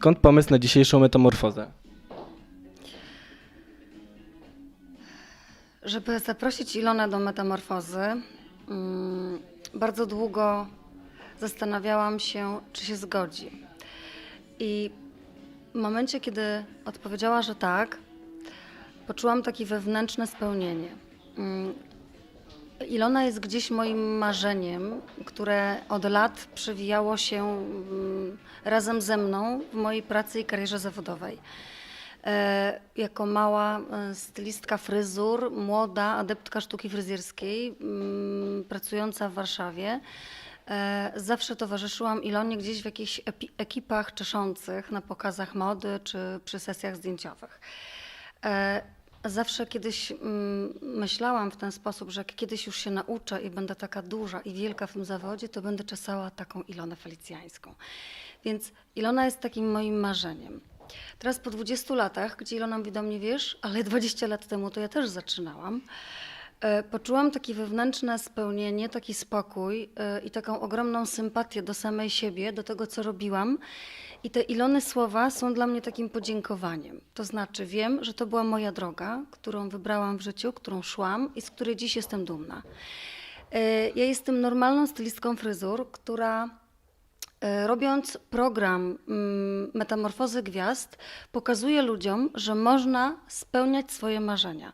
Skąd pomysł na dzisiejszą metamorfozę? Żeby zaprosić Ilonę do metamorfozy, mm, bardzo długo zastanawiałam się, czy się zgodzi. I w momencie, kiedy odpowiedziała, że tak, poczułam takie wewnętrzne spełnienie. Mm, Ilona jest gdzieś moim marzeniem, które od lat przewijało się mm, razem ze mną w mojej pracy i karierze zawodowej. E, Jako mała e, stylistka fryzur, młoda adeptka sztuki fryzjerskiej, mm, pracująca w Warszawie, e, zawsze towarzyszyłam Ilonie gdzieś w jakichś ekipach czeszących na pokazach mody czy przy sesjach zdjęciowych. Zawsze kiedyś mm, myślałam w ten sposób, że jak kiedyś już się nauczę i będę taka duża i wielka w tym zawodzie, to będę czesała taką Ilonę Felicjańską. Więc Ilona jest takim moim marzeniem. Teraz po 20 latach, gdzie Ilona mówi do mnie, wiesz, ale 20 lat temu to ja też zaczynałam, poczułam takie wewnętrzne spełnienie, taki spokój e, i taką ogromną sympatię do samej siebie, do tego, co robiłam. I te Ilony słowa są dla mnie takim podziękowaniem. To znaczy, wiem, że to była moja droga, którą wybrałam w życiu, którą szłam i z której dziś jestem dumna. E, Ja jestem normalną stylistką fryzur, która E, Robiąc program mm, Metamorfozy Gwiazd, pokazuje ludziom, że można spełniać swoje marzenia.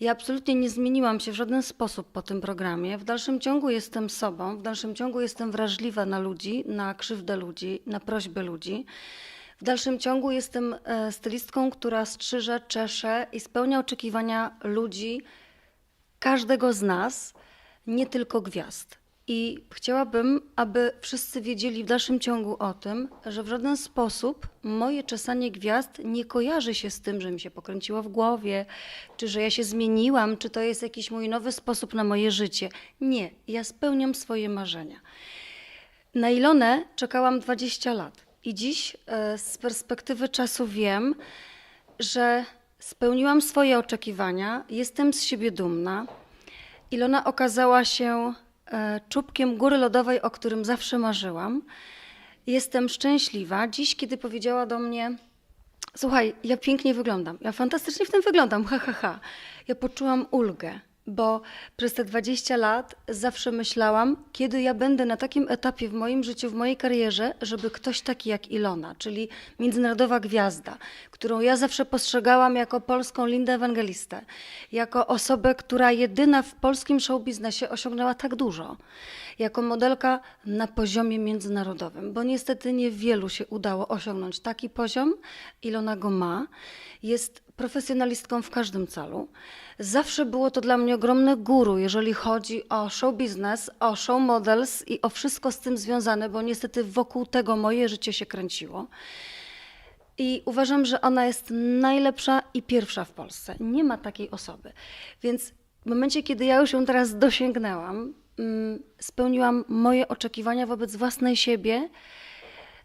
Ja absolutnie nie zmieniłam się w żaden sposób po tym programie. W dalszym ciągu jestem sobą, w dalszym ciągu jestem wrażliwa na ludzi, na krzywdę ludzi, na prośby ludzi. W dalszym ciągu jestem e, stylistką, która strzyże, czesze i spełnia oczekiwania ludzi, każdego z nas, nie tylko gwiazd. I chciałabym, aby wszyscy wiedzieli w dalszym ciągu o tym, że w żaden sposób moje czesanie gwiazd nie kojarzy się z tym, że mi się pokręciło w głowie, czy że ja się zmieniłam, czy to jest jakiś mój nowy sposób na moje życie. Nie, ja spełniam swoje marzenia. Na Ilonę czekałam 20 lat i dziś e, z perspektywy czasu wiem, że spełniłam swoje oczekiwania, jestem z siebie dumna. Ilona okazała się czubkiem góry lodowej, o którym zawsze marzyłam. Jestem szczęśliwa. Dziś, kiedy powiedziała do mnie, Słuchaj, ja pięknie wyglądam, ja fantastycznie w tym wyglądam, ha, ha, ha. Ja poczułam ulgę, bo przez te 20 lat zawsze myślałam, kiedy ja będę na takim etapie w moim życiu, w mojej karierze, żeby ktoś taki jak Ilona, czyli międzynarodowa gwiazda, którą ja zawsze postrzegałam jako polską Lindę Ewangelistę, jako osobę, która jedyna w polskim showbiznesie osiągnęła tak dużo, jako modelka na poziomie międzynarodowym, bo niestety niewielu się udało osiągnąć taki poziom, Ilona go ma. Jest profesjonalistką w każdym celu. Zawsze było to dla mnie ogromne guru, jeżeli chodzi o show biznes, o show models i o wszystko z tym związane, bo niestety wokół tego moje życie się kręciło. I uważam, że ona jest najlepsza i pierwsza w Polsce. Nie ma takiej osoby. Więc w momencie, kiedy ja już ją teraz dosięgnęłam, mm, spełniłam moje oczekiwania wobec własnej siebie,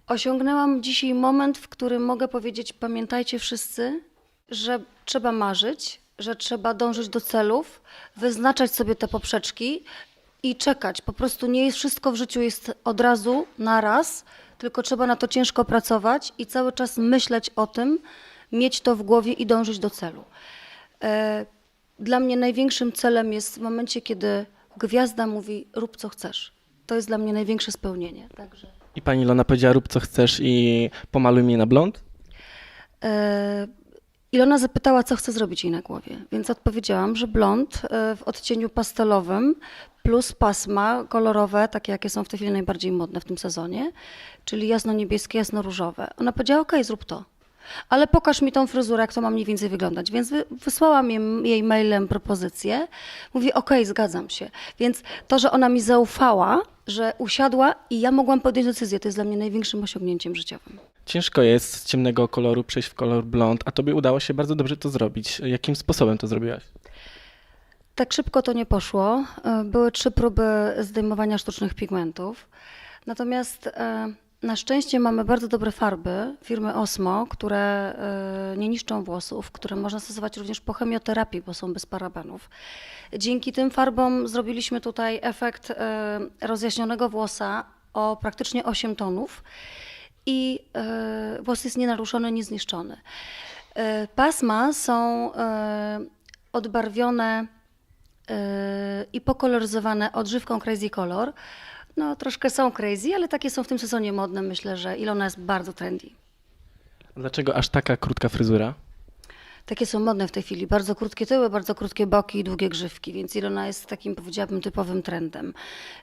osiągnęłam dzisiaj moment, w którym mogę powiedzieć: pamiętajcie wszyscy, że trzeba marzyć, że trzeba dążyć do celów, wyznaczać sobie te poprzeczki i czekać. Po prostu nie jest wszystko w życiu jest od razu, na raz, tylko trzeba na to ciężko pracować i cały czas myśleć o tym, mieć to w głowie i dążyć do celu. E, Dla mnie największym celem jest w momencie, kiedy gwiazda mówi: rób co chcesz. To jest dla mnie największe spełnienie. Także. I pani Ilona powiedziała, rób co chcesz i pomaluj mnie na blond? Ilona zapytała, co chce zrobić jej na głowie, więc odpowiedziałam, że blond e, w odcieniu pastelowym plus pasma kolorowe, takie jakie są w tej chwili najbardziej modne w tym sezonie, czyli jasno-niebieskie, jasno-różowe. Ona powiedziała, okej, zrób to. Ale pokaż mi tą fryzurę, jak to ma mniej więcej wyglądać. Więc wy, wysłałam jej, jej mailem propozycję. Mówi, okej, zgadzam się. Więc to, że ona mi zaufała, że usiadła i ja mogłam podjąć decyzję, to jest dla mnie największym osiągnięciem życiowym. Ciężko jest z ciemnego koloru przejść w kolor blond, a tobie udało się bardzo dobrze to zrobić. Jakim sposobem to zrobiłaś? Tak szybko to nie poszło. E, Były trzy próby zdejmowania sztucznych pigmentów. Natomiast e, na szczęście mamy bardzo dobre farby firmy Osmo, które e, nie niszczą włosów, które można stosować również po chemioterapii, bo są bez parabenów. Dzięki tym farbom zrobiliśmy tutaj efekt rozjaśnionego włosa o praktycznie 8 tonów. I e, włos jest nienaruszony, niezniszczony. E, pasma są e, odbarwione i pokoloryzowane odżywką Crazy Color. No, troszkę są crazy, ale takie są w tym sezonie modne. Myślę, że Ilona jest bardzo trendy. Dlaczego aż taka krótka fryzura? Takie są modne w tej chwili. Bardzo krótkie tyły, bardzo krótkie boki i długie grzywki, więc Ilona jest takim, powiedziałabym, typowym trendem.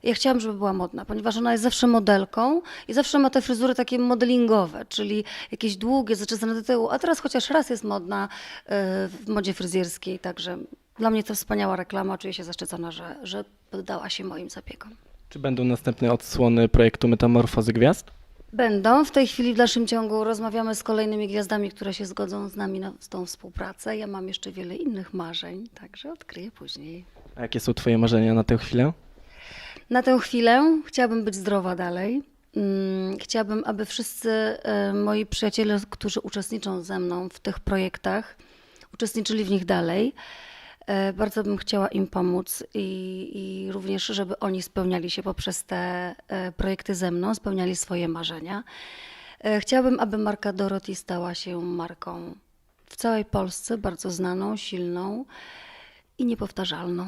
Ja chciałam, żeby była modna, ponieważ ona jest zawsze modelką i zawsze ma te fryzury takie modelingowe, czyli jakieś długie, zaczesane do tyłu, a teraz chociaż raz jest modna y, w modzie fryzjerskiej, także dla mnie to wspaniała reklama. Czuję się zaszczycona, że, że poddała się moim zabiegom. Czy będą następne odsłony projektu Metamorfozy Gwiazd? Będą. W tej chwili w dalszym ciągu rozmawiamy z kolejnymi gwiazdami, które się zgodzą z nami na tą współpracę. Ja mam jeszcze wiele innych marzeń, także odkryję później. A jakie są Twoje marzenia na tę chwilę? Na tę chwilę chciałabym być zdrowa dalej. Mm, Chciałabym, aby wszyscy e, moi przyjaciele, którzy uczestniczą ze mną w tych projektach, uczestniczyli w nich dalej. E, Bardzo bym chciała im pomóc i, i również, żeby oni spełniali się poprzez te e, projekty ze mną, spełniali swoje marzenia. E, Chciałabym, aby marka Dorothy stała się marką w całej Polsce bardzo znaną, silną i niepowtarzalną.